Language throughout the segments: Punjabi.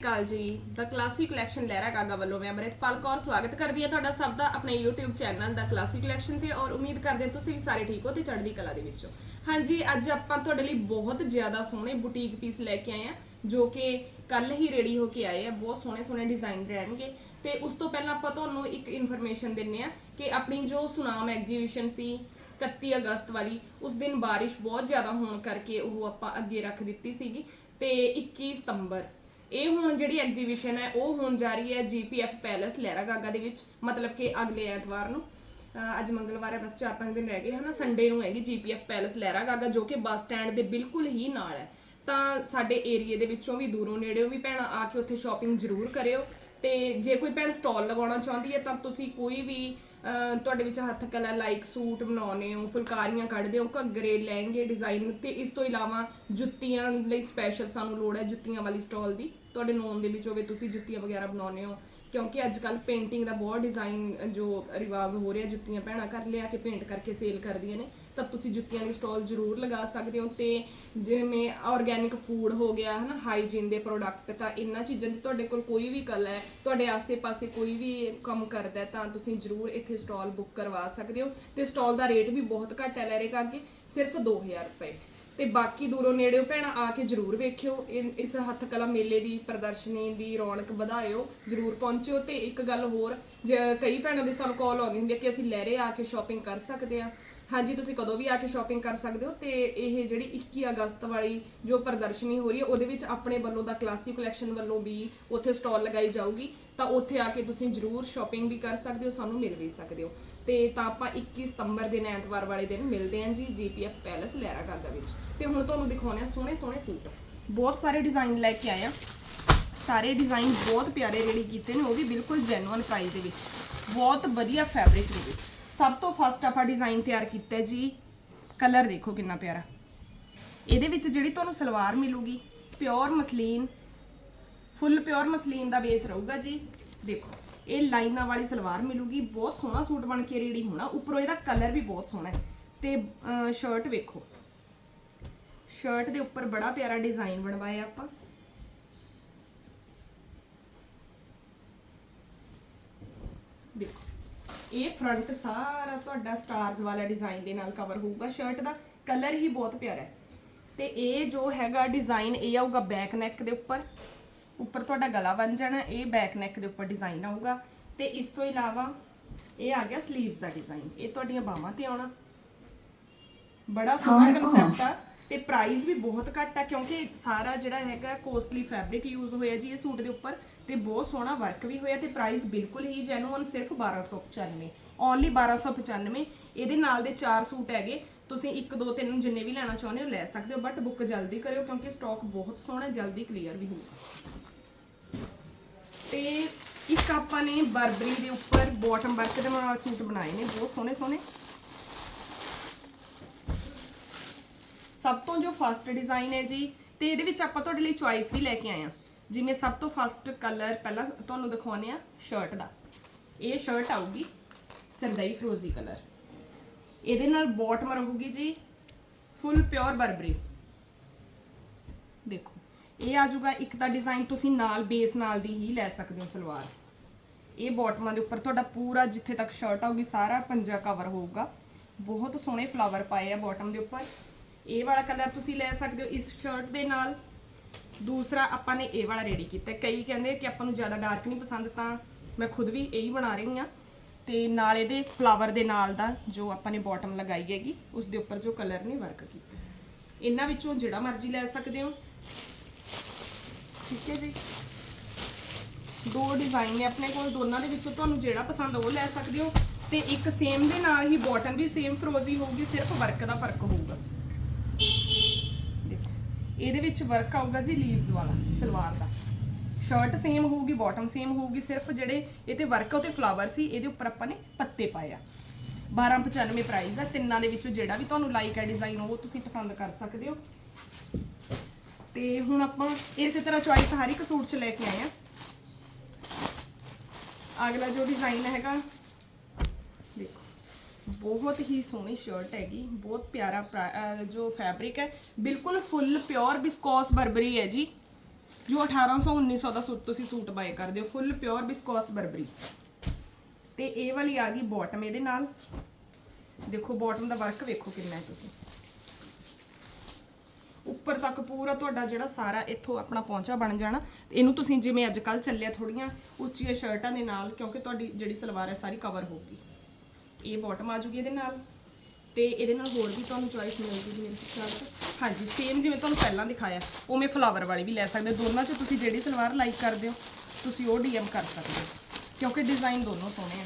ਕਾਲ ਜੀ। ਦਾ ਕਲਾਸਿਕ ਕਲੈਕਸ਼ਨ ਲਹਿਰਾ ਗਾਗਾ ਵੱਲੋਂ ਮੈਂ ਅਮਰਿਤਪਾਲ ਕੌਰ ਸਵਾਗਤ ਕਰਦੀ ਹਾਂ ਤੁਹਾਡਾ ਸਭ ਦਾ ਆਪਣੇ YouTube ਚੈਨਲ ਦਾ ਕਲਾਸਿਕ ਕਲੈਕਸ਼ਨ ਤੇ ਔਰ ਉਮੀਦ ਕਰਦੇ ਹਾਂ ਤੁਸੀਂ ਵੀ ਸਾਰੇ ਠੀਕ ਹੋ ਤੇ ਚੜ੍ਹਦੀ ਕਲਾ ਦੇ ਵਿੱਚੋਂ ਹਾਂਜੀ, ਅੱਜ ਆਪਾਂ ਤੁਹਾਡੇ ਲਈ ਬਹੁਤ ਜ਼ਿਆਦਾ ਸੋਹਣੇ ਬੁਟੀਕ ਪੀਸ ਲੈ ਕੇ ਆਏ ਆ ਜੋ ਕਿ ਕੱਲ ਹੀ ਰੈਡੀ ਹੋ ਕੇ ਆਏ ਆ। ਬਹੁਤ ਸੋਹਣੇ ਸੋਹਣੇ ਡਿਜ਼ਾਈਨ ਰਹਿਣਗੇ। ਤੇ ਉਸ ਤੋਂ ਪਹਿਲਾਂ ਆਪਾਂ ਤੁਹਾਨੂੰ ਇੱਕ ਇਨਫੋਰਮੇਸ਼ਨ ਦਿੰਨੇ ਆ ਕਿ ਆਪਣੀ ਜੋ ਸੁਨਾਮ ਐਗਜੀਬਿਸ਼ਨ ਸੀ 31 ਅਗਸਤ ਵਾਲੀ, ਉਸ ਦਿਨ ਬਾਰਿਸ਼ ਬਹੁਤ ਜ਼ਿਆਦਾ ਹੋਣ ਕਰਕੇ ਉਹ ਆਪਾਂ ਅੱਗੇ ਰੱਖ ਦਿੱਤੀ ਸੀਗੀ। ਤੇ 21 ਸਤੰਬਰ ਇਹ ਹੁਣ ਜਿਹੜੀ ਐਗਜੀਬਿਸ਼ਨ ਹੈ, ਉਹ ਹੋਣ ਜਾ ਰਹੀ ਹੈ ਜੀਪੀਐਫ ਪੈਲੇਸ ਲਹਿਰਾ ਗਾਗਾ ਦੇ ਵਿੱਚ। ਮਤਲਬ ਕਿ ਅਗਲੇ ਐਤਵਾਰ ਨੂੰ। ਅੱਜ ਮੰਗਲਵਾਰ ਹੈ, ਬਸ 4-5 ਦਿਨ ਰਹਿ ਗਏ, ਹਨਾ? ਸੰਡੇ ਨੂੰ ਹੈਗੀ ਜੀਪੀਐਫ ਪੈਲੇਸ ਲਹਿਰਾ ਗਾਗਾ, ਜੋ ਕਿ ਬੱਸ ਸਟੈਂਡ ਦੇ ਬਿਲਕੁਲ ਹੀ ਨਾਲ ਹੈ। ਤਾਂ ਸਾਡੇ ਏਰੀਏ ਦੇ ਵਿੱਚੋਂ ਵੀ, ਦੂਰੋਂ ਨੇੜਿਓਂ ਵੀ ਭੈਣਾਂ, ਆ ਕੇ ਉੱਥੇ ਸ਼ਾਪਿੰਗ ਜ਼ਰੂਰ ਕਰਿਓ। ਤੇ ਜੇ ਕੋਈ ਭੈਣ ਸਟਾਲ ਲਗਾਉਣਾ ਚਾਹੁੰਦੀ ਹੈ ਤਾਂ ਤੁਸੀਂ ਕੋਈ ਵੀ ਤੁਹਾਡੇ ਵਿੱਚ ਹੱਥ ਕਲਾ ਲਾਈਕ ਸੂਟ ਬਣਾਉਣੇ ਹੋ, ਫੁਲਕਾਰੀਆਂ ਕੱਢਦੇ ਹੋ, ਘੱਗਰੇ, ਲਹਿੰਗੇ ਡਿਜ਼ਾਈਨ ਤੇ ਇਸ ਤੋਂ ਇਲਾਵਾ ਜੁੱਤੀਆਂ ਲਈ ਸਪੈਸ਼ਲ ਸਾਨੂੰ ਲੋੜ ਹੈ ਜੁੱਤੀਆਂ ਵਾਲੀ ਸਟਾਲ ਦੀ। ਤੁਹਾਡੇ ਨੋਨ ਦੇ ਵਿੱਚ ਹੋਵੇ ਤੁਸੀਂ ਜੁੱਤੀਆਂ ਵਗੈਰਾ ਬਣਾਉਣੇ ਹੋ, ਕਿਉਂਕਿ ਅੱਜ ਕੱਲ ਪੇਂਟਿੰਗ ਦਾ ਬਹੁਤ ਡਿਜ਼ਾਈਨ ਜੋ ਰਿਵਾਜ ਹੋ ਰਿਹਾ, ਜੁੱਤੀਆਂ ਭੈਣਾਂ ਕਰ ਲਿਆ ਕੇ ਪੇਂਟ ਕਰਕੇ ਸੇਲ ਕਰਦੀਆਂ ਨੇ। ਤਾਂ ਤੁਸੀਂ ਜੁੱਤੀਆਂ ਦੀ ਸਟਾਲ ਜ਼ਰੂਰ ਲਗਾ ਸਕਦੇ ਹੋ ਤੇ ਜਿਵੇਂ ਆਰਗੇਨਿਕ ਫੂਡ ਹੋ ਗਿਆ, ਹਨਾ, ਹਾਈਜੀਨ ਦੇ ਪ੍ਰੋਡਕਟ, ਤਾਂ ਇਹਨਾਂ ਚੀਜ਼ਾਂ ਦੀ ਤੁਹਾਡੇ ਕੋਲ ਕੋਈ ਵੀ ਕਲਾ ਹੈ, ਤੁਹਾਡੇ ਆਸੇ-ਪਾਸੇ ਕੋਈ ਵੀ ਕੰਮ ਕਰਦਾ ਤਾਂ ਤੁਸੀਂ ਜ਼ਰੂਰ ਇੱਥੇ ਸਟਾਲ ਬੁੱਕ ਕਰਵਾ ਸਕਦੇ ਹੋ ਤੇ ਸਟਾਲ ਦਾ ਰੇਟ ਵੀ ਬਹੁਤ ਘੱਟ ਹੈ ਲੈਰੇ ਅੱਗੇ ਸਿਰਫ 2000 ਰੁਪਏ। ਤੇ ਬਾਕੀ ਦੂਰੋਂ ਨੇੜਿਓਂ ਭੈਣਾਂ ਆ ਕੇ ਜਰੂਰ ਵੇਖਿਓ, ਇਨ- ਇਸ ਹੱਥ ਕਲਾ ਮੇਲੇ ਦੀ ਪ੍ਰਦਰਸ਼ਨੀ ਦੀ ਰੌਣਕ ਵਧਾਇਓ, ਜਰੂਰ ਪਹੁੰਚਿਓ ਤੇ ਇੱਕ ਗੱਲ ਹੋਰ, ਜੇ ਕਈ ਭੈਣਾਂ ਦੇ ਸਾਨੂੰ ਕਾਲ ਆਉਂਦੀ ਹੁੰਦੀ ਹੈ ਕਿ ਅਸੀਂ ਲਹਿਰੇ ਆ ਕੇ ਸ਼ਾਪਿੰਗ ਕਰ ਸਕਦੇ ਹਾਂ ਹਾਂਜੀ, ਤੁਸੀਂ ਕਦੋਂ ਵੀ ਆ ਕੇ ਸ਼ਾਪਿੰਗ ਕਰ ਸਕਦੇ ਹੋ ਤੇ ਇਹ ਜਿਹੜੀ 21 ਅਗਸਤ ਵਾਲੀ ਜੋ ਪ੍ਰਦਰਸ਼ਨੀ ਹੋ ਰਹੀ ਹੈ, ਉਹਦੇ ਵਿੱਚ ਆਪਣੇ ਵੱਲੋਂ ਦਾ ਕਲਾਸਿਕ ਕਲੈਕਸ਼ਨ ਵੱਲੋਂ ਵੀ ਉੱਥੇ ਸਟਾਲ ਲਗਾਈ ਜਾਊਗੀ। ਤਾਂ ਉੱਥੇ ਆ ਕੇ ਤੁਸੀਂ ਜਰੂਰ ਸ਼ਾਪਿੰਗ ਵੀ ਕਰ ਸਕਦੇ ਹੋ, ਸਾਨੂੰ ਮਿਲ ਵੀ ਸਕਦੇ ਹੋ। ਤੇ ਤਾਂ ਆਪਾਂ 21 ਸਤੰਬਰ ਦਿਨ, ਐਤਵਾਰ ਵਾਲੇ ਦਿਨ ਮਿਲਦੇ ਹਾਂ ਜੀ ਜੀਪੀਐਫ ਪੈਲਸ ਲਹਿਰਾ ਗਾਗਾ ਵਿੱਚ। ਤੇ ਹੁਣ ਤੁਹਾਨੂੰ ਦਿਖਾਉਣੇ ਆ ਸੋਹਣੇ ਸੋਹਣੇ ਸੂਟ। ਬਹੁਤ ਸਾਰੇ ਡਿਜ਼ਾਈਨ ਲੈ ਕੇ ਆਏ ਆ ਸਾਰੇ ਡਿਜ਼ਾਈਨ ਬਹੁਤ ਪਿਆਰੇ ਰੈਡੀ ਕੀਤੇ ਨੇ, ਉਹ ਵੀ ਬਿਲਕੁਲ ਜੈਨੂਅਨ ਪ੍ਰਾਈਸ ਦੇ ਵਿੱਚ। ਬਹੁਤ ਵਧੀਆ ਫੈਬਰਿਕ ਦੇ ਵਿੱਚ। ਸਭ ਤੋਂ ਫਸਟ ਆਪਾਂ ਡਿਜ਼ਾਈਨ ਤਿਆਰ ਕੀਤਾ ਜੀ। ਕਲਰ ਦੇਖੋ ਕਿੰਨਾ ਪਿਆਰਾ। ਇਹਦੇ ਵਿੱਚ ਜਿਹੜੀ ਤੁਹਾਨੂੰ ਸਲਵਾਰ ਮਿਲੂਗੀ pure muslin full pure muslin ਦਾ ਬੇਸ ਰਹੂਗਾ ਜੀ। ਦੇਖੋ, ਇਹ ਲਾਈਨਾਂ ਵਾਲੀ ਸਲਵਾਰ ਮਿਲੂਗੀ, ਬਹੁਤ ਸੋਹਣਾ ਸੂਟ ਬਣ ਕੇ ਰੈਡੀ ਹੋਣਾ। ਉੱਪਰੋਂ ਇਹਦਾ ਕਲਰ ਵੀ ਬਹੁਤ ਸੋਹਣਾ ਹੈ। ਤੇ ਸ਼ਰਟ ਵੇਖੋ। ਸ਼ਰਟ ਦੇ ਉੱਪਰ ਬੜਾ ਪਿਆਰਾ ਡਿਜ਼ਾਈਨ ਬਣਵਾਇਆ ਆਪਾਂ। ਦੇਖੋ ਇਹ ਫਰੰਟ ਸਾਰਾ ਤੁਹਾਡਾ ਸਟਾਰਸ ਵਾਲਾ ਡਿਜ਼ਾਈਨ ਦੇ ਨਾਲ ਕਵਰ ਹੋਊਗਾ। ਸ਼ਰਟ ਦਾ ਕਲਰ ਹੀ ਬਹੁਤ ਪਿਆਰਾ ਹੈ। ਤੇ ਇਹ ਜੋ ਹੈਗਾ ਡਿਜ਼ਾਈਨ ਇਹ ਆਊਗਾ ਬੈਕ ਨੈਕ ਦੇ ਉੱਪਰ। ਉੱਪਰ ਤੁਹਾਡਾ ਗਲਾ ਬਣ ਜਾਣਾ ਇਹ ਬੈਕ ਨੈਕ ਦੇ ਉੱਪਰ ਡਿਜ਼ਾਈਨ ਆਊਗਾ। ਤੇ ਇਸ ਤੋਂ ਇਲਾਵਾ ਇਹ ਆ ਗਿਆ 슬ੀਵਸ ਦਾ ਡਿਜ਼ਾਈਨ ਇਹ ਤੁਹਾਡੀਆਂ ਬਾਹਾਂ ਤੇ ਆਉਣਾ। ਬੜਾ ਸੋਹਣਾ ਕਨਸੈਪਟ ਆ। ਤੇ ਪ੍ਰਾਈਸ ਵੀ ਬਹੁਤ ਘੱਟ ਆ, ਕਿਉਂਕਿ ਸਾਰਾ ਜਿਹੜਾ ਹੈਗਾ ਕੋਸਟਲੀ ਫੈਬਰਿਕ ਯੂਜ਼ ਹੋਇਆ ਜੀ, ਇਹ ਸੂਟ ਦੇ ਉੱਪਰ ਤੇ ਬਹੁਤ ਸੋਹਣਾ ਵਰਕ ਵੀ ਹੋਇਆ ਤੇ ਪ੍ਰਾਈਸ ਬਿਲਕੁਲ ਹੀ ਜੈਨੂਅਨ ਸਿਰਫ 1295 ਓਨਲੀ 1295 ਇਹਦੇ ਨਾਲ ਦੇ ਚਾਰ ਸੂਟ ਹੈਗੇ, ਤੁਸੀਂ 1 2 3 ਜਿੰਨੇ ਵੀ ਲੈਣਾ ਚਾਹੁੰਦੇ ਹੋ ਲੈ ਸਕਦੇ ਹੋ ਬਟ ਬੁੱਕ ਜਲਦੀ ਕਰਿਓ ਕਿਉਂਕਿ ਸਟਾਕ ਬਹੁਤ ਸੋਹਣਾ ਜਲਦੀ ਕਲੀਅਰ ਵੀ ਹੋਊਗਾ। ਤੇ ਇੱਕ ਆਪਾਂ ਨੇ ਬਰਬਰੀ ਦੇ ਉੱਪਰ ਬਾਟਮ ਵਰਕ ਦੇ ਨਾਲ ਸੂਟ ਬਣਾਏ ਨੇ, ਬਹੁਤ ਸੋਹਣੇ ਸੋਹਣੇ ਸਭ ਤੋਂ ਜੋ ਫਸਟ ਡਿਜ਼ਾਈਨ ਹੈ ਜੀ, ਤੇ ਇਹਦੇ ਵਿੱਚ ਆਪਾਂ ਤੁਹਾਡੇ ਲਈ ਚੁਆਇਸ ਵੀ ਲੈ ਕੇ ਆਏ ਆ ਜਿਵੇਂ ਸਭ ਤੋਂ ਫਸਟ ਕਲਰ ਪਹਿਲਾਂ ਤੁਹਾਨੂੰ ਦਿਖਾਉਨੇ ਆ ਸ਼ਰਟ ਦਾ। ਇਹ ਸ਼ਰਟ ਆਊਗੀ ਸਰਦਈ ਫਰੋਜ਼ੀ ਕਲਰ ਇਹਦੇ ਨਾਲ ਬੋਟਮ ਰਹੂਗੀ ਜੀ ਫੁੱਲ ਪਿਓਰ ਬਰਬਰੀ ਦੇਖੋ, ਇਹ ਆ ਜਾਊਗਾ ਇੱਕ ਤਾਂ ਡਿਜ਼ਾਈਨ ਤੁਸੀਂ ਨਾਲ ਬੇਸ ਨਾਲ ਦੀ ਹੀ ਲੈ ਸਕਦੇ ਹੋ ਸਲਵਾਰ। ਇਹ ਬਾਟਮਾਂ ਦੇ ਉੱਪਰ ਤੁਹਾਡਾ ਪੂਰਾ ਜਿੱਥੇ ਤੱਕ ਸ਼ਰਟ ਆਊਗੀ ਸਾਰਾ ਪੰਜਾ ਕਵਰ ਹੋਊਗਾ। ਬਹੁਤ ਸੋਹਣੇ ਫਲਾਵਰ ਪਾਏ ਆ ਬਾਟਮ ਦੇ ਉੱਪਰ। ਇਹ ਵਾਲਾ ਕਲਰ ਤੁਸੀਂ ਲੈ ਸਕਦੇ ਹੋ ਇਸ ਸ਼ਰਟ ਦੇ ਨਾਲ। ਦੂਸਰਾ ਆਪਾਂ ਨੇ ਇਹ ਵਾਲਾ ਰੈਡੀ ਕੀਤਾ। ਕਈ ਕਹਿੰਦੇ ਕਿ ਆਪਾਂ ਨੂੰ ਜ਼ਿਆਦਾ ਡਾਰਕ ਨਹੀਂ ਪਸੰਦ, ਤਾਂ ਮੈਂ ਖੁਦ ਵੀ ਇਹੀ ਬਣਾ ਰਹੀ ਹਾਂ। ਤੇ ਨਾਲ ਇਹਦੇ ਫਲਾਵਰ ਦੇ ਨਾਲ ਦਾ ਜੋ ਆਪਾਂ ਨੇ ਬਾਟਮ ਲਗਾਈ ਹੈਗੀ, ਉਸ ਦੇ ਉੱਪਰ ਜੋ ਕਲਰ ਨੇ ਵਰਕ ਕੀਤਾ। ਇਹਨਾਂ ਵਿੱਚੋਂ ਜਿਹੜਾ ਮਰਜ਼ੀ ਲੈ ਸਕਦੇ ਹੋ। ਠੀਕ ਹੈ ਜੀ। ਦੋ ਡਿਜ਼ਾਈਨ ਨੇ ਆਪਣੇ ਕੋਲ, ਦੋਨਾਂ ਦੇ ਵਿੱਚੋਂ ਤੁਹਾਨੂੰ ਜਿਹੜਾ ਪਸੰਦ ਉਹ ਲੈ ਸਕਦੇ ਹੋ। ਤੇ ਇੱਕ ਸੇਮ ਦੇ ਨਾਲ ਹੀ ਬਾਟਮ ਵੀ ਸੇਮ ਫਰੋਜ਼ੀ ਹੋਊਗੀ, ਸਿਰਫ ਵਰਕ ਦਾ ਫ਼ਰਕ ਹੋਊਗਾ। ਇਹਦੇ ਵਿੱਚ ਵਰਕ ਆਊਗਾ ਜੀ ਲੀਵਸ ਵਾਲਾ, ਸਲਵਾਰ ਦਾ। ਸ਼ਰਟ ਸੇਮ ਹੋਊਗੀ ਬਾਟਮ ਸੇਮ ਹੋਊਗੀ, ਸਿਰਫ ਜਿਹੜੇ ਇਹ ਤੇ ਵਰਕ ਉਤੇ ਫਲਾਵਰ ਸੀ, ਇਹਦੇ ਉੱਪਰ ਆਪਾਂ ਨੇ ਪੱਤੇ ਪਾਏ ਆ। 1295 ਪ੍ਰਾਈਸ ਆ, ਤਿੰਨਾਂ ਦੇ ਵਿੱਚੋਂ ਜਿਹੜਾ ਵੀ ਤੁਹਾਨੂੰ ਲਾਈਕ ਹੈ ਡਿਜ਼ਾਈਨ ਉਹ ਤੁਸੀਂ ਪਸੰਦ ਕਰ ਸਕਦੇ ਹੋ। ਤੇ ਹੁਣ ਆਪਾਂ ਇਸੇ ਤਰ੍ਹਾਂ ਚੁਆਇਸ ਹਰ ਇੱਕ ਸੂਟ 'ਚ ਲੈ ਕੇ ਆਏ ਆ। ਅਗਲਾ ਜੋ ਡਿਜ਼ਾਈਨ ਹੈਗਾ ਬਹੁਤ ਹੀ ਸੋਹਣੀ ਸ਼ਰਟ ਹੈਗੀ, ਬਹੁਤ ਪਿਆਰਾ ਪ੍ਰਾ- ਜੋ ਫੈਬਰਿਕ ਹੈ, ਬਿਲਕੁਲ ਫੁੱਲ ਪਿਓਰ ਬਿਸਕੋਸ ਬਰਬਰੀ ਹੈ ਜੀ। ਜੋ 1800 1900 ਦਾ ਸੂਟ ਤੁਸੀਂ ਸੂਟ ਬਾਏ ਕਰਦੇ ਹੋ ਫੁੱਲ ਪਿਓਰ ਬਿਸਕੋਸ ਬਰਬਰੀ ਤੇ ਇਹ ਵਾਲੀ ਆ ਗਈ ਬਾਟਮ ਇਹਦੇ ਨਾਲ। ਦੇਖੋ ਬਾਟਮ ਦਾ ਵਰਕ ਵੇਖੋ ਕਿੰਨਾ ਹੈ ਤੁਸੀਂ। ਉੱਪਰ ਤੱਕ ਪੂਰਾ ਤੁਹਾਡਾ ਜਿਹੜਾ ਸਾਰਾ ਇੱਥੋਂ ਆਪਣਾ ਪਹੁੰਚਾ ਬਣ ਜਾਣਾ। ਤੇ ਇਹਨੂੰ ਤੁਸੀਂ ਜਿਵੇਂ ਅੱਜ ਕੱਲ ਚੱਲਿਆ ਥੋੜੀਆਂ ਉੱਚੀਆਂ ਸ਼ਰਟਾਂ ਦੇ ਨਾਲ, ਕਿਉਂਕਿ ਤੁਹਾਡੀ ਜਿਹੜੀ ਸਲਵਾਰ ਹੈ, ਸਾਰੀ ਕਵਰ ਹੋਊਗੀ। ਇਹ ਬਾਟਮ ਆ ਜੂਗੀ ਇਹਦੇ ਨਾਲ। ਤੇ ਇਹਦੇ ਨਾਲ ਹੋਰ ਵੀ ਤੁਹਾਨੂੰ ਚੋਇਸ ਮਿਲ ਜੂਗੀ ਮੇਰੇ ਖਿਆਲ ਚ ਹਾਂਜੀ ਸੇਮ ਜਿਵੇਂ ਤੁਹਾਨੂੰ ਪਹਿਲਾਂ ਦਿਖਾਇਆ। ਉਵੇਂ ਫਲਾਵਰ ਵਾਲੀ ਵੀ ਲੈ ਸਕਦੇ ਦੋਨਾਂ ਚ ਤੁਸੀਂ ਜਿਹੜੀ ਸਲਵਾਰ ਲਾਈਕ ਕਰਦੇ ਹੋ, ਤੁਸੀਂ ਉਹ ਡੀਐਮ ਕਰ ਸਕਦੇ ਹੋ। ਕਿਉਂਕਿ ਡਿਜ਼ਾਈਨ ਦੋਨੋਂ ਸੋਹਣੇ ਆ।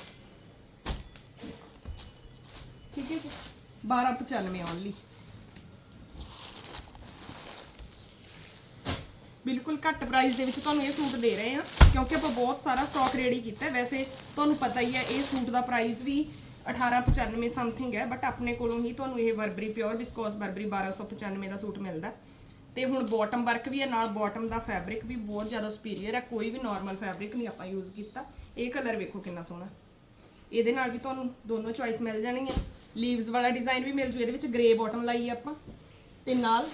ਠੀਕ ਹੈ ਜੀ? 1295 ਓਨਲੀ ਬਿਲਕੁਲ ਘੱਟ ਪ੍ਰਾਈਸ ਦੇ ਵਿੱਚ ਤੁਹਾਨੂੰ ਇਹ ਸੂਟ ਦੇ ਰਹੇ ਆ। ਕਿਉਂਕਿ ਆਪਾਂ ਬਹੁਤ ਸਾਰਾ ਸਟਾਕ ਰੈਡੀ ਕੀਤਾ ਵੈਸੇ ਤੁਹਾਨੂੰ ਪਤਾ ਹੀ ਹੈ, ਇਹ ਸੂਟ ਦਾ ਪ੍ਰਾਈਸ ਵੀ 1895 ਸਮਥਿੰਗ ਹੈ ਬਟ ਆਪਣੇ ਕੋਲੋਂ ਹੀ ਤੁਹਾਨੂੰ ਇਹ ਬਰਬਰੀ ਪਿਓਰ ਵਿਸਕੋਸ ਬਰਬਰੀ 1295 ਦਾ ਸੂਟ ਮਿਲਦਾ। ਤੇ ਹੁਣ ਬਾਟਮ ਵਰਕ ਵੀ ਹੈ, ਨਾਲ ਬਾਟਮ ਦਾ ਫੈਬਰਿਕ ਵੀ ਬਹੁਤ ਜ਼ਿਆਦਾ ਸੁਪੀਰੀਅਰ ਹੈ, ਕੋਈ ਵੀ ਨਾਰਮਲ ਫੈਬਰਿਕ ਨਹੀਂ ਆਪਾਂ ਯੂਜ਼ ਕੀਤਾ। ਇਹ ਕਲਰ ਵੇਖੋ ਕਿੰਨਾ ਸੋਹਣਾ। ਇਹਦੇ ਨਾਲ ਵੀ ਤੁਹਾਨੂੰ ਦੋਨੋਂ ਚੋਇਸ ਮਿਲ ਜਾਣਗੀਆਂ। ਲੀਵਸ ਵਾਲਾ ਡਿਜ਼ਾਈਨ ਵੀ ਮਿਲ ਜੂ, ਇਹਦੇ ਵਿੱਚ ਗ੍ਰੇ ਬਾਟਮ ਲਾਈ ਹੈ ਆਪਾਂ। ਤੇ ਨਾਲ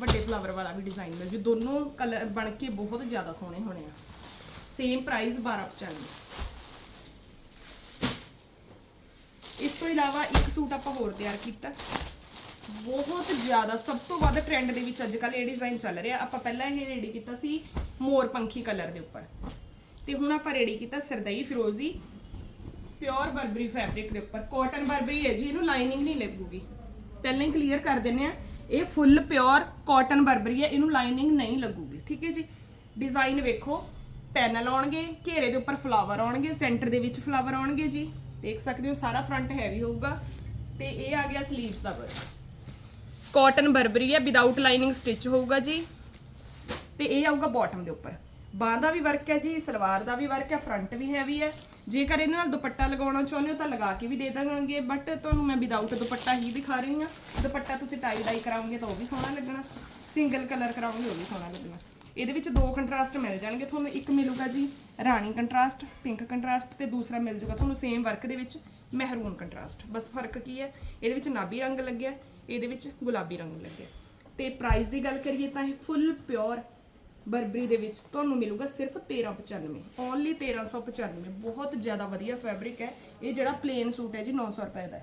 ਵੱਡੇ ਫਲਾਵਰ ਵਾਲਾ ਵੀ ਡਿਜ਼ਾਈਨ ਮਿਲ ਜੂ। ਦੋਨੋਂ ਕਲਰ ਬਣ ਕੇ ਬਹੁਤ ਜ਼ਿਆਦਾ ਸੋਹਣੇ ਹੋਣੇ ਆ। ਸੇਮ ਪ੍ਰਾਈਸ 1295 ਇਸ ਤੋਂ ਇਲਾਵਾ ਇੱਕ ਸੂਟ ਆਪਾਂ ਹੋਰ ਤਿਆਰ ਕੀਤਾ। ਬਹੁਤ ਜ਼ਿਆਦਾ, ਸਭ ਤੋਂ ਵੱਧ ਟ੍ਰੈਂਡ ਦੇ ਵਿੱਚ ਅੱਜ ਕੱਲ ਇਹ ਡਿਜ਼ਾਈਨ ਚੱਲ ਰਿਹਾ। ਆਪਾਂ ਪਹਿਲਾਂ ਇਹ ਰੈਡੀ ਕੀਤਾ ਸੀ ਮੋਰ ਪੰਖੀ ਕਲਰ ਦੇ ਉੱਪਰ। ਤੇ ਹੁਣ ਆਪਾਂ ਰੈਡੀ ਕੀਤਾ ਸਰਦਈ ਫਿਰੋਜ਼ੀ ਪਿਓਰ ਬਰਬਰੀ ਫੈਬਰਿਕ ਦੇ ਉੱਪਰ। ਕਾਟਨ ਬਰਬਰੀ ਹੈ ਜੀ, ਇਹਨੂੰ ਲਾਈਨਿੰਗ ਨਹੀਂ ਲੱਗੂਗੀ। ਪਹਿਲਾਂ ਹੀ ਕਲੀਅਰ ਕਰ ਦਿੰਨੇ ਆ ਇਹ ਫੁੱਲ ਪਿਓਰ ਕਾਟਨ ਬਰਬਰੀ ਹੈ, ਇਹਨੂੰ ਲਾਈਨਿੰਗ ਨਹੀਂ ਲੱਗੂਗੀ। ਠੀਕ ਹੈ ਜੀ? ਡਿਜ਼ਾਈਨ ਵੇਖੋ। ਪੈਨਲ ਆਉਣਗੇ, ਘੇਰੇ ਦੇ ਉੱਪਰ ਫਲਾਵਰ ਆਉਣਗੇ ਸੈਂਟਰ ਦੇ ਵਿੱਚ ਫਲਾਵਰ ਆਉਣਗੇ ਜੀ। ਦੇਖ ਸਕਦੇ ਹੋ ਸਾਰਾ ਫਰੰਟ ਹੈਵੀ ਹੋਊਗਾ ਤੇ ਇਹ ਆ ਗਿਆ ਸਲੀਵਸ ਦਾ ਵਰਕ ਕਾਟਨ ਬਰਬਰੀ ਹੈ ਵਿਦਆਊਟ ਲਾਈਨਿੰਗ ਸਟਿਚ ਹੋਊਗਾ ਜੀ। ਤੇ ਇਹ ਆਊਗਾ ਬਾਟਮ ਦੇ ਉੱਪਰ। ਬਾਹ ਦਾ ਵੀ ਵਰਕ ਹੈ ਜੀ ਸਲਵਾਰ ਦਾ ਵੀ ਵਰਕ ਹੈ ਫਰੰਟ ਵੀ ਹੈਵੀ ਹੈ। ਜੇਕਰ ਇਹਨਾਂ ਨਾਲ ਦੁਪੱਟਾ ਲਗਾਉਣਾ ਚਾਹੁੰਦੇ ਹੋ ਤਾਂ ਲਗਾ ਕੇ ਵੀ ਦੇ ਦਾਂਗੇ ਬਟ ਤੁਹਾਨੂੰ ਮੈਂ ਵਿਦਆਊਟ ਦੁਪੱਟਾ ਹੀ ਦਿਖਾ ਰਹੀ ਹਾਂ। ਦੁਪੱਟਾ ਤੁਸੀਂ ਟਾਈ ਡਾਈ ਕਰਾਉਂਗੇ ਤਾਂ ਉਹ ਵੀ ਸੋਹਣਾ ਲੱਗਣਾ। ਸਿੰਗਲ ਕਲਰ ਕਰਾਉਂਗੇ ਉਹ ਵੀ ਸੋਹਣਾ ਲੱਗਣਾ। ਇਹਦੇ ਵਿੱਚ ਦੋ ਕੰਟਰਾਸਟ ਮਿਲ ਜਾਣਗੇ। ਤੁਹਾਨੂੰ ਇੱਕ ਮਿਲੂਗਾ ਜੀ ਰਾਣੀ ਕੰਟਰਾਸਟ ਪਿੰਕ ਕੰਟਰਾਸਟ ਤੇ ਦੂਸਰਾ ਮਿਲ ਜੂਗਾ ਤੁਹਾਨੂੰ ਸੇਮ ਵਰਕ ਦੇ ਵਿੱਚ ਮਹਿਰੂਨ ਕੰਟਰਾਸਟ ਬਸ ਫ਼ਰਕ ਕੀ ਹੈ? ਇਹਦੇ ਵਿੱਚ ਨਾਭੀ ਰੰਗ ਲੱਗਿਆ, ਇਹਦੇ ਵਿੱਚ ਗੁਲਾਬੀ ਰੰਗ ਲੱਗਿਆ। ਤੇ ਪ੍ਰਾਈਸ ਦੀ ਗੱਲ ਕਰੀਏ ਤਾਂ ਇਹ ਫੁੱਲ ਪਿਓਰ ਬਰਬਰੀ ਦੇ ਵਿੱਚ ਤੁਹਾਨੂੰ ਮਿਲੂਗਾ ਸਿਰਫ 1395 ਓਨਲੀ 1395 ਬਹੁਤ ਜ਼ਿਆਦਾ ਵਧੀਆ ਫੈਬਰਿਕ ਹੈ। ਇਹ ਜਿਹੜਾ ਪਲੇਨ ਸੂਟ ਹੈ ਜੀ 900 ਰੁਪਏ ਦਾ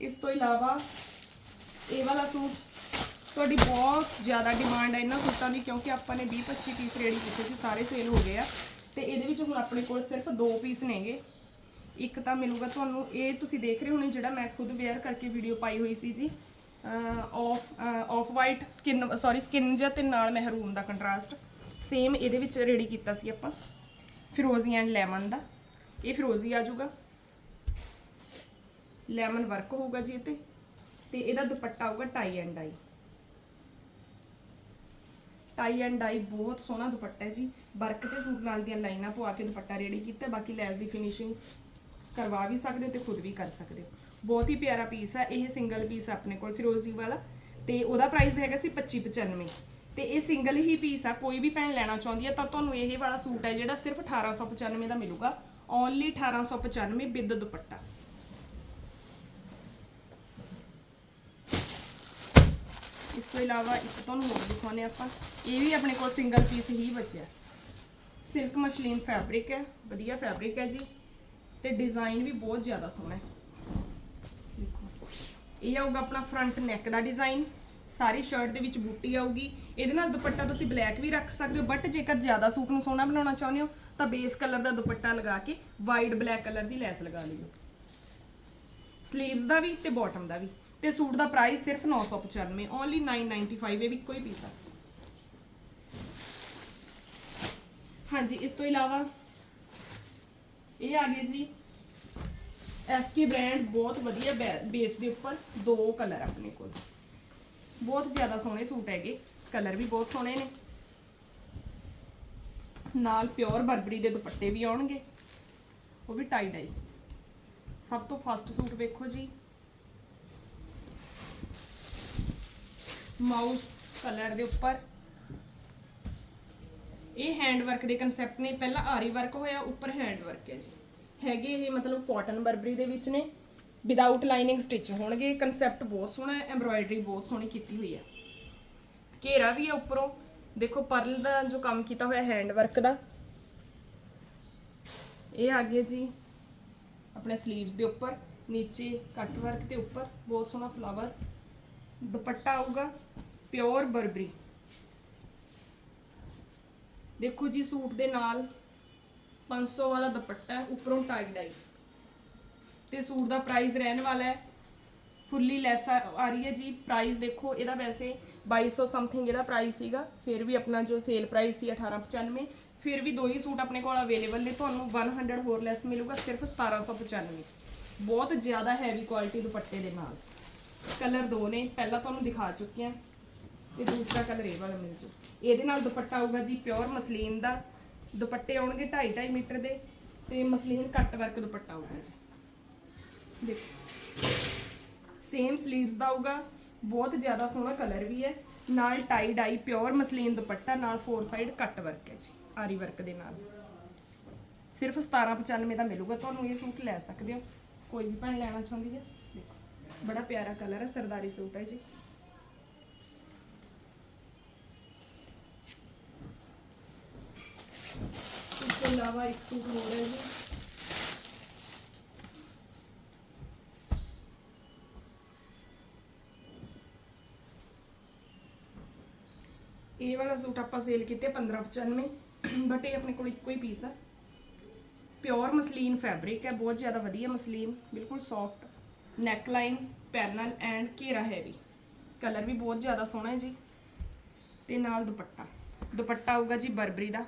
ਇਸ ਤੋਂ ਇਲਾਵਾ ਇਹ ਵਾਲਾ ਸੂਟ ਤੁਹਾਡੀ ਬਹੁਤ ਜ਼ਿਆਦਾ ਡਿਮਾਂਡ ਹੈ ਇਹਨਾਂ ਸੂਟਾਂ ਦੀ, ਕਿਉਂਕਿ ਆਪਾਂ ਨੇ 20 25 ਪੀਸ ਰੈਡੀ ਕੀਤੇ ਸੀ, ਸਾਰੇ ਸੇਲ ਹੋ ਗਏ ਆ। ਤੇ ਇਹਦੇ ਵਿੱਚ ਹੁਣ ਆਪਣੇ ਕੋਲ ਸਿਰਫ ਦੋ ਪੀਸ ਨੇਗੇ। ਇੱਕ ਤਾਂ ਮਿਲੂਗਾ ਤੁਹਾਨੂੰ, ਇਹ ਤੁਸੀਂ ਦੇਖ ਰਹੇ ਹੋਣੇ ਜਿਹੜਾ ਮੈਂ ਖੁਦ ਵੇਅਰ ਕਰਕੇ ਵੀਡੀਓ ਪਾਈ ਹੋਈ ਸੀ ਜੀ। Off off white skin sorry skin ਜਾਂ ਤੇ ਨਾਲ ਮਹਿਰੂਮ ਦਾ ਕੰਟਰਾਸਟ ਸੇਮ ਇਹਦੇ ਵਿੱਚ ਰੈਡੀ ਕੀਤਾ ਸੀ ਆਪਾਂ ਫਿਰੋਜ਼ੀ ਐਂਡ ਲੈਮਨ ਦਾ। ਇਹ ਫਿਰੋਜ਼ੀ ਆ ਜਾਊਗਾ। ਲੈਮਨ ਵਰਕ ਹੋਊਗਾ ਜੀ ਇਹ ਤੇ। ਤੇ ਇਹਦਾ ਦੁਪੱਟਾ ਆਊਗਾ tie and dye tie and dye ਬਹੁਤ ਸੋਹਣਾ ਦੁਪੱਟਾ ਹੈ ਜੀ। ਵਰਕ ਤੇ ਸੂਟ ਨਾਲ ਦੀਆਂ ਲਾਈਨਾਂ ਪਵਾ ਕੇ ਦੁਪੱਟਾ ਰੈਡੀ ਕੀਤਾ, ਬਾਕੀ ਲੈਸ ਦੀ ਫਿਨਿਸ਼ਿੰਗ ਕਰਵਾ ਵੀ ਸਕਦੇ ਹੋ ਤੇ ਖੁਦ ਵੀ ਕਰ ਸਕਦੇ ਹੋ। ਬਹੁਤ ਹੀ ਪਿਆਰਾ ਪੀਸ ਹੈ ਇਹ ਸਿੰਗਲ ਪੀਸ ਆਪਣੇ ਕੋਲ ਫਿਰੋਜ਼ੀ ਵਾਲਾ। ਤੇ ਉਹਦਾ ਪ੍ਰਾਈਸ ਹੈਗਾ ਸੀ 2595 ਤੇ ਇਹ ਸਿੰਗਲ ਹੀ ਪੀਸ ਆ, ਕੋਈ ਵੀ ਭੈਣ ਲੈਣਾ ਚਾਹੁੰਦੀ ਹੈ ਤਾਂ ਤੁਹਾਨੂੰ ਇਹ ਵਾਲਾ ਸੂਟ ਹੈ ਜਿਹੜਾ ਸਿਰਫ 1895 ਦਾ ਮਿਲੂਗਾ। Only 1895 with dupatta. ਇਸ ਤੋਂ ਇਲਾਵਾ ਇੱਕ ਤੁਹਾਨੂੰ ਹੋਰ ਦਿਖਾਉਂਦੇ ਆਪਾਂ। ਇਹ ਵੀ ਆਪਣੇ ਕੋਲ ਸਿੰਗਲ ਪੀਸ ਹੀ ਬਚਿਆ। ਸਿਲਕ ਮਸ਼ਲੀਨ ਫੈਬਰਿਕ ਹੈ, ਵਧੀਆ ਫੈਬਰਿਕ ਹੈ ਜੀ। ਤੇ ਡਿਜ਼ਾਈਨ ਵੀ ਬਹੁਤ ਜ਼ਿਆਦਾ ਸੋਹਣਾ ਹੈ। ਦੇਖੋ, ਇਹ ਆਊਗਾ ਆਪਣਾ ਫਰੰਟ ਨੈਕ ਦਾ ਡਿਜ਼ਾਈਨ ਸਾਰੀ ਸ਼ਰਟ ਦੇ ਵਿੱਚ ਬੂਟੀ ਆਊਗੀ। ਇਹਦੇ ਨਾਲ ਦੁਪੱਟਾ ਤੁਸੀਂ ਬਲੈਕ ਵੀ ਰੱਖ ਸਕਦੇ ਹੋ ਬਟ ਜੇਕਰ ਜ਼ਿਆਦਾ ਸੂਟ ਨੂੰ ਸੋਹਣਾ ਬਣਾਉਣਾ ਚਾਹੁੰਦੇ ਹੋ, ਤਾਂ ਬੇਸ ਕਲਰ ਦਾ ਦੁਪੱਟਾ ਲਗਾ ਕੇ ਵਾਈਟ ਬਲੈਕ ਕਲਰ ਦੀ ਲੈਸ ਲਗਾ ਲਿਓ। ਸਲੀਵਸ ਦਾ ਵੀ ਤੇ ਬਾਟਮ ਦਾ ਵੀ। ਤੇ ਸੂਟ ਦਾ ਪ੍ਰਾਈਸ ਸਿਰਫ 995 ਓਨਲੀ 995 ਇਹ ਵੀ ਕੋਈ ਪੀਸ ਆ। ਹਾਂਜੀ, ਇਸ ਤੋਂ ਇਲਾਵਾ ਇਹ ਆ ਗਏ ਜੀ ਐਸਕੇ ਬ੍ਰਾਂਡ ਬਹੁਤ ਵਧੀਆ ਬੇਸ ਦੇ ਉੱਪਰ ਦੋ ਕਲਰ ਆਪਣੇ ਕੋਲ। ਬਹੁਤ ਜ਼ਿਆਦਾ ਸੋਹਣੇ ਸੂਟ ਹੈਗੇ ਕਲਰ ਵੀ ਬਹੁਤ ਸੋਹਣੇ ਨੇ। ਨਾਲ ਪਿਓਰ ਬਰਬਰੀ ਦੇ ਦੁਪੱਟੇ ਵੀ ਆਉਣਗੇ, ਉਹ ਵੀ ਟਾਈ ਡਾਈ ਸਭ ਤੋਂ ਫਸਟ ਸੂਟ ਵੇਖੋ ਜੀ। ਮਾਊਸ ਕਲਰ ਦੇ ਉੱਪਰ। ਇਹ ਹੈਂਡ ਵਰਕ ਦੇ ਕਨਸੈਪਟ ਨੇ, ਪਹਿਲਾਂ ਆਰੀ ਵਰਕ ਹੋਇਆ, ਉੱਪਰ ਹੈਂਡ ਵਰਕ ਹੈ ਜੀ। ਹੈਗੇ ਇਹ ਮਤਲਬ ਕਾਟਨ ਬਰਬਰੀ ਦੇ ਵਿੱਚ ਨੇ। ਵਿਦਆਊਟ ਲਾਈਨਿੰਗ ਸਟਿਚ ਹੋਣਗੇ ਕਨਸੈਪਟ ਬਹੁਤ ਸੋਹਣਾ ਹੈ ਐਮਬ੍ਰੋਇਡਰੀ ਬਹੁਤ ਸੋਹਣੀ ਕੀਤੀ ਹੋਈ ਹੈ। ਘੇਰਾ ਵੀ ਹੈ ਉੱਪਰੋਂ। ਦੇਖੋ, ਪਰਲ ਦਾ ਜੋ ਕੰਮ ਕੀਤਾ ਹੋਇਆ ਹੈਂਡ ਵਰਕ ਦਾ। ਇਹ ਆ ਗਿਆ ਜੀ, ਆਪਣੇ 슬ੀਵਸ ਦੇ ਉੱਪਰ। ਨੀਚੇ ਕੱਟ ਵਰਕ ਤੇ ਉੱਪਰ, ਬਹੁਤ ਸੋਹਣਾ ਫਲਾਵਰ ਦੁਪੱਟਾ ਆਊਗਾ ਪਿਓਰ ਬਰਬਰੀ ਦੇਖੋ ਜੀ, ਸੂਟ ਦੇ ਨਾਲ 500 ਵਾਲਾ ਦੁਪੱਟਾ ਉੱਪਰੋਂ ਟਾਈ ਡਾਈ ਤੇ ਸੂਟ ਦਾ ਪ੍ਰਾਈਸ ਰਹਿਣ ਵਾਲਾ ਹੈ ਫੁੱਲੀ ਲੈਸ ਆ ਆ ਰਹੀ ਹੈ ਜੀ। ਪ੍ਰਾਈਸ ਦੇਖੋ, ਇਹਦਾ ਵੈਸੇ 2200 ਸਮਥਿੰਗ ਇਹਦਾ ਪ੍ਰਾਈਸ ਸੀਗਾ, ਫਿਰ ਵੀ ਆਪਣਾ ਜੋ ਸੇਲ ਪ੍ਰਾਈਸ ਸੀ 1895 ਫਿਰ ਵੀ ਦੋ ਹੀ ਸੂਟ ਆਪਣੇ ਕੋਲ ਅਵੇਲੇਬਲ ਨੇ, ਤੁਹਾਨੂੰ 100 ਹੋਰ ਲੈਸ ਮਿਲੂਗਾ ਸਿਰਫ 1795 ਬਹੁਤ ਜ਼ਿਆਦਾ ਹੈਵੀ ਕੁਆਲਿਟੀ ਦੁਪੱਟੇ ਦੇ ਨਾਲ। ਕਲਰ ਦੋ ਨੇ, ਪਹਿਲਾਂ ਤੁਹਾਨੂੰ ਦਿਖਾ ਚੁੱਕੀ ਹਾਂ ਤੇ ਦੂਸਰਾ ਕਲਰ ਇਹ ਵਾਲਾ ਮਿਲ ਜੂ ਇਹਦੇ ਨਾਲ ਦੁਪੱਟਾ ਆਊਗਾ ਜੀ ਪਿਓਰ ਮਸਲੀਨ ਦਾ। ਦੁਪੱਟੇ ਆਉਣਗੇ 2.5 2.5 ਮੀਟਰ ਦੇ ਤੇ ਮਸਲੀਨ ਕੱਟ ਵਰਕ ਦੁਪੱਟਾ ਆਊਗਾ ਜੀ। ਦੇਖੋ ਸੇਮ 슬ੀਵਸ ਦਾ ਆਊਗਾ, ਬਹੁਤ ਜ਼ਿਆਦਾ ਸੋਹਣਾ ਕਲਰ ਵੀ ਹੈ। ਨਾਲ tie dye pure muslin dupatta, ਨਾਲ ਫੋਰ ਸਾਈਡ ਕੱਟ ਵਰਕ ਹੈ ਜੀ, ਆਰੀ ਵਰਕ ਦੇ ਨਾਲ। ਸਿਰਫ 1795 ਦਾ ਮਿਲੂਗਾ, ਤੁਹਾਨੂੰ ਇਹ ਸੂਟ ਲੈ ਸਕਦੇ ਹੋ। ਕੋਈ ਵੀ ਭੈਣ ਲੈਣਾ ਚਾਹੁੰਦੀ ਹੈ। ਦੇਖੋ ਬੜਾ ਪਿਆਰਾ ਕਲਰ ਹੈ ਸਰਦਾਰੀ ਸੂਟ ਹੈ ਜੀ ਇਸ ਤੋਂ ਇਲਾਵਾ ਇੱਕ ਸੂਟ ਹੋਰ ਹੈ ਜੀ ਇਹ ਵਾਲਾ ਸੂਟ ਆਪਾਂ ਸੇਲ ਕੀਤੇ 1595 ਬਟ ਇਹ ਆਪਣੇ ਕੋਲ ਇੱਕੋ ਹੀ ਪੀਸ ਹੈ ਪਿਓਰ ਮਸਲੀਨ ਫੈਬਰਿਕ ਹੈ ਬਹੁਤ ਜ਼ਿਆਦਾ ਵਧੀਆ ਮਸਲੀਨ ਬਿਲਕੁਲ soft neck line panel and ਘੇਰਾ ਹੈਵੀ। ਕਲਰ ਵੀ ਬਹੁਤ ਜ਼ਿਆਦਾ ਸੋਹਣਾ ਹੈ ਜੀ। ਤੇ ਨਾਲ ਦੁਪੱਟਾ। ਦੁਪੱਟਾ ਆਊਗਾ ਜੀ ਬਰਬਰੀ ਦਾ।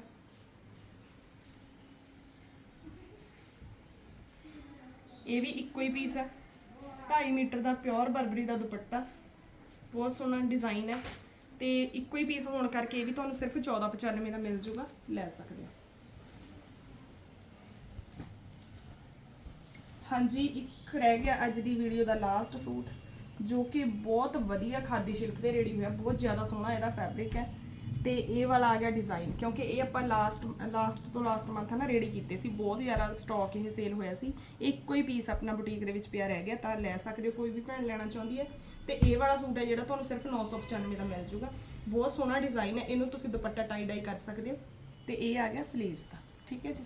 ਇਹ ਵੀ ਇੱਕੋ ਹੀ ਪੀਸ ਹੈ। 2.5 ਮੀਟਰ ਦਾ ਪਿਓਰ ਬਰਬਰੀ ਦਾ ਦੁਪੱਟਾ। ਬਹੁਤ ਸੋਹਣਾ ਡਿਜ਼ਾਈਨ ਹੈ। ਤੇ ਇੱਕੋ ਹੀ ਪੀਸ ਹੋਣ ਕਰਕੇ ਇਹ ਵੀ ਤੁਹਾਨੂੰ ਸਿਰਫ 1495 ਦਾ ਮਿਲ ਜੂਗਾ। ਲੈ ਸਕਦੇ ਹੋ। ਹਾਂਜੀ ਇੱਕ ਰਹਿ ਗਿਆ ਅੱਜ ਦੀ ਵੀਡੀਓ ਦਾ ਲਾਸਟ ਸੂਟ, ਜੋ ਕਿ ਬਹੁਤ ਵਧੀਆ ਖਾਦੀ ਸਿਲਕ 'ਤੇ ਰੇਡੀ ਹੋਇਆ, ਬਹੁਤ ਜ਼ਿਆਦਾ ਸੋਹਣਾ ਇਹਦਾ ਫੈਬਰਿਕ ਹੈ। ਤੇ ਇਹ ਵਾਲਾ ਆ ਗਿਆ ਡਿਜ਼ਾਈਨ ਕਿਉਂਕਿ ਇਹ ਆਪਾਂ ਲਾਸਟ ਲਾਸਟ ਤੋਂ ਲਾਸਟ ਮੰਥ ਨਾ ਰੈਡੀ ਕੀਤੇ ਸੀ, ਬਹੁਤ ਜ਼ਿਆਦਾ ਸਟਾਕ ਇਹ ਸੇਲ ਹੋਇਆ ਸੀ। ਇੱਕੋ ਹੀ ਪੀਸ ਆਪਣਾ ਬੁਟੀਕ ਦੇ ਵਿੱਚ ਪਿਆ ਰਹਿ ਗਿਆ, ਤਾਂ ਲੈ ਸਕਦੇ ਹੋ, ਕੋਈ ਵੀ ਭੈਣ ਲੈਣਾ ਚਾਹੁੰਦੀ ਹੈ। ਤੇ ਇਹ ਵਾਲਾ ਸੂਟ ਹੈ ਜਿਹੜਾ ਤੁਹਾਨੂੰ ਸਿਰਫ 995 ਦਾ ਮਿਲ ਜੂਗਾ ਬਹੁਤ ਸੋਹਣਾ ਡਿਜ਼ਾਈਨ ਹੈ, ਇਹਨੂੰ ਤੁਸੀਂ ਦੁਪੱਟਾ ਟਾਈ ਡਾਈ ਕਰ ਸਕਦੇ ਹੋ। ਤੇ ਇਹ ਆ ਗਿਆ 슬ੀਵਸ ਦਾ, ਠੀਕ ਹੈ ਜੀ?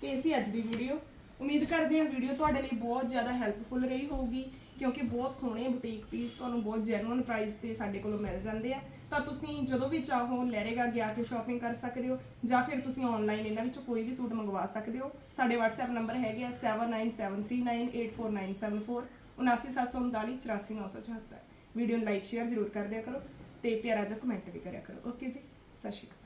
ਤੇ ਇਹ ਸੀ ਅੱਜ ਦੀ ਵੀਡੀਓ ਉਮੀਦ ਕਰਦੇ ਹਾਂ ਵੀਡੀਓ ਤੁਹਾਡੇ ਲਈ ਬਹੁਤ ਜ਼ਿਆਦਾ ਹੈਲਪਫੁਲ ਰਹੀ ਹੋਊਗੀ, ਕਿਉਂਕਿ ਬਹੁਤ ਸੋਹਣੇ ਬੁਟੀਕ ਪੀਸ ਤੁਹਾਨੂੰ ਬਹੁਤ ਜੈਨੂਇਨ ਪ੍ਰਾਈਸ ਤੇ ਸਾਡੇ ਕੋਲੋਂ ਮਿਲ ਜਾਂਦੇ ਆ। ਤਾਂ ਤੁਸੀਂ ਜਦੋਂ ਵੀ ਚਾਹੋ ਲਹਿਰੇਗਾ ਗਿਆ ਕੇ ਸ਼ਾਪਿੰਗ ਕਰ ਸਕਦੇ ਹੋ, ਜਾਂ ਫਿਰ ਤੁਸੀਂ ਆਨਲਾਈਨ ਇਹਨਾਂ ਵਿੱਚੋਂ ਕੋਈ ਵੀ ਸੂਟ ਮੰਗਵਾ ਸਕਦੇ ਹੋ, ਸਾਡੇ WhatsApp ਨੰਬਰ ਹੈਗੇ ਆ 7973984974 7979484974 ਵੀਡੀਓ ਨੂੰ ਲਾਈਕ ਸ਼ੇਅਰ ਜ਼ਰੂਰ ਕਰ ਦਿਆ ਕਰੋ ਤੇ ਪਿਆਰਾ ਜਿਹਾ ਕਮੈਂਟ ਵੀ ਕਰਿਆ ਕਰੋ। ਓਕੇ ਜੀ, ਸਤਿ ਸ਼੍ਰੀ ਅਕਾਲ।